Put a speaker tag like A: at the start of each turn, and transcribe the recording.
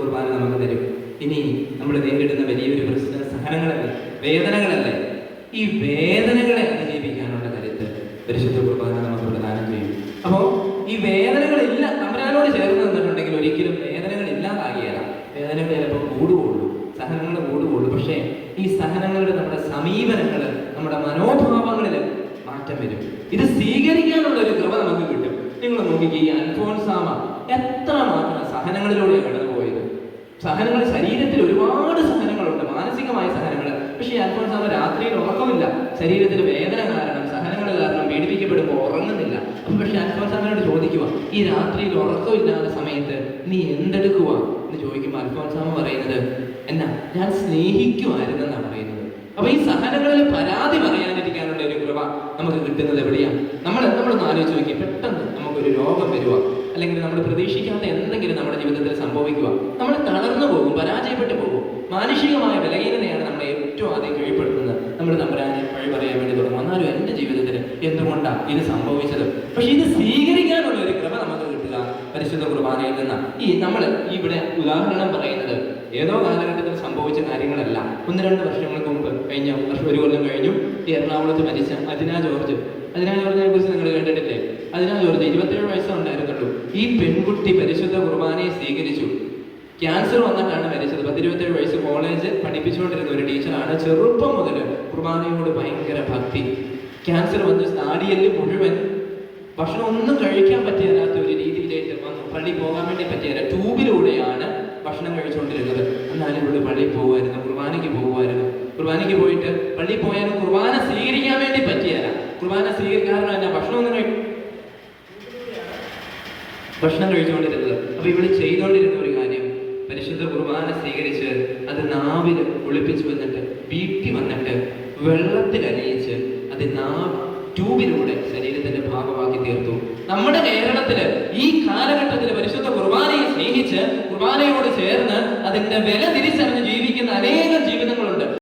A: കുർബാന നമുക്ക് തരും. ഇനി നമ്മൾ നേരിടുന്ന വലിയൊരു പ്രശ്ന സഹനങ്ങളല്ലേ? വേദനകളല്ലേ? ഈ വേദനകളെ അതിജീവിക്കാനുള്ള കരുത്ത് പരിശുദ്ധ കുർബാന നമുക്ക് പ്രദാനം ചെയ്യും. അപ്പോൾ ഈ വേദനകളില്ല തമ്പരാനോട് ചേർന്ന് നിന്നിട്ടുണ്ടെങ്കിൽ ഒരിക്കലും വേദനകൾ ഇല്ലാതാകിയല്ല വേദനകൾ ചിലപ്പോൾ കൂടുകയുള്ളൂ സഹനങ്ങൾ കൂടുകയുള്ളൂ പക്ഷേ ഈ സഹനങ്ങളുടെ നമ്മുടെ സമീപനങ്ങൾ നമ്മുടെ മനോഭാവങ്ങളിൽ മാറ്റം വരും. ഇത് സ്വീകരിക്കാനുള്ള ഒരു കൃപ നമുക്ക് കിട്ടും. നിങ്ങൾ നോക്കിക്കേ ഈ അൽഫോൻസാമ എത്ര മാത്രം കടന്നുപോയത് സഹനങ്ങൾ ശരീരത്തിൽ ഒരുപാട് സഹനങ്ങളുണ്ട് മാനസികമായ സഹനങ്ങൾ പക്ഷേ ഈ അവർ രാത്രിയിൽ ഉറക്കമില്ല. ശരീരത്തിൽ വേദന കാരണം സഹനങ്ങൾ കാരണം പീഡിപ്പിക്കപ്പെടുമ്പോൾ ഉറങ്ങുന്നില്ല. അപ്പൊ പക്ഷെ അൽഫോൻസാമയോട് ചോദിക്കുക ഈ രാത്രിയിൽ ഉറക്കമില്ലാത്ത സമയത്ത് നീ എന്തെടുക്കുക എന്ന് ചോദിക്കുമ്പോൾ അൽഫോൻസാമ പറയുന്നത് എന്നാ ഞാൻ സ്നേഹിക്കുമായിരുന്നെന്നാണ് പറയുന്നത്. അപ്പൊ ഈ സഹനങ്ങളിൽ പരാതി പറയാനിരിക്കാനുള്ള ഒരു കൃപ നമുക്ക് കിട്ടുന്നത് എവിടെയാണ് നമ്മൾ നമ്മളൊന്ന് ആലോചിച്ച് നോക്കി പെട്ടെന്ന് നമുക്കൊരു രോഗം വരിക അല്ലെങ്കിൽ നമ്മൾ പ്രതീക്ഷിക്കാത്ത എന്തെങ്കിലും നമ്മുടെ ജീവിതത്തിൽ സംഭവിക്കുക നമ്മൾ പോകും പരാജയപ്പെട്ടു പോകും. മാനുഷികമായ ബലഹീനതയാണ് നമ്മളെ ഏറ്റവും ആദ്യം കീഴ്പ്പെടുത്തുന്നത്. നമ്മൾ തമ്പരാനെ വഴി പറയാൻ വേണ്ടി തുടങ്ങും. എന്നാലും എന്റെ ജീവിതത്തിൽ എന്തുകൊണ്ടാണ് ഇത് സംഭവിച്ചത്? പക്ഷെ ഇത് സ്വീകരിക്കാനുള്ള ഒരു ക്രമ നമുക്ക് കിട്ടുക. പരിശുദ്ധ കുർബാനയിൽ നിന്ന്. ഈ നമ്മൾ ഇവിടെ ഉദാഹരണം പറയുന്നത് ഏതോ കാലഘട്ടത്തിൽ സംഭവിച്ച കാര്യങ്ങളല്ല. ഒന്ന് രണ്ട് വർഷങ്ങൾക്ക് മുമ്പ് കഴിഞ്ഞ വർഷം ഒരു കൊല്ലം കഴിഞ്ഞു. എറണാകുളത്ത് മരിച്ച അജിന ജോർജ്. അജിന ജോർജിനെ കുറിച്ച് നിങ്ങൾ കേട്ടിട്ടില്ലേ? അതിനാ ജോർജ് ഇരുപത്തേഴ് വയസ്സുണ്ടായിരുന്നുള്ളൂ ഈ പെൺകുട്ടി പരിശുദ്ധ കുർബാനയെ സ്വീകരിച്ചു. ക്യാൻസർ വന്നിട്ടാണ് മരിച്ചത്. പത്തിരുപത്തേഴ് വയസ്സ് കോളേജ് പഠിപ്പിച്ചുകൊണ്ടിരുന്ന ഒരു ടീച്ചറാണ് ചെറുപ്പം മുതൽ കുർബാനയോട് ഭയങ്കര ഭക്തി. ക്യാൻസർ വന്ന് താടിയൽ മുഴുവൻ ഭക്ഷണം ഒന്നും കഴിക്കാൻ പറ്റിയല്ലാത്ത ഒരു രീതിയിലേക്ക് വന്നു. പള്ളി പോകാൻ വേണ്ടി പറ്റിയല്ല ട്യൂബിലൂടെയാണ് ഭക്ഷണം കഴിച്ചുകൊണ്ടിരുന്നത്. എന്നാലും ഇവിടെ പള്ളിയിൽ പോകുമായിരുന്നു കുർബാനയ്ക്ക് പോകുമായിരുന്നു. കുർബാനയ്ക്ക് പോയിട്ട് പള്ളി പോയാലും കുർബാന സ്വീകരിക്കാൻ വേണ്ടി പറ്റിയല്ല കുർബാന സ്വീകരിക്കാറുള്ള എന്നാ ഭക്ഷണം ഒന്നും കഴി ഭക്ഷണം കഴിച്ചുകൊണ്ടിരുന്നത്. അപ്പൊ ഇവിടെ ചെയ്തുകൊണ്ടിരുന്ന ഒരു പരിശുദ്ധ കുർബാന സ്വീകരിച്ച് അത് നാവിൽ ഒളിപ്പിച്ചു വന്നിട്ട് വീട്ടി വന്നിട്ട് വെള്ളത്തിൽ അലിയിച്ച് അത് നാവ് ട്യൂബിലൂടെ ശരീരത്തിന്റെ ഭാഗമാക്കി തീർത്തു. നമ്മുടെ കേരളത്തിൽ ഈ കാലഘട്ടത്തിൽ പരിശുദ്ധ കുർബാനയെ സ്നേഹിച്ച് കുർബാനയോട് ചേർന്ന് അതിന്റെ വില തിരിച്ചറിഞ്ഞ് ജീവിക്കുന്ന അനേകം ജീവിതങ്ങൾ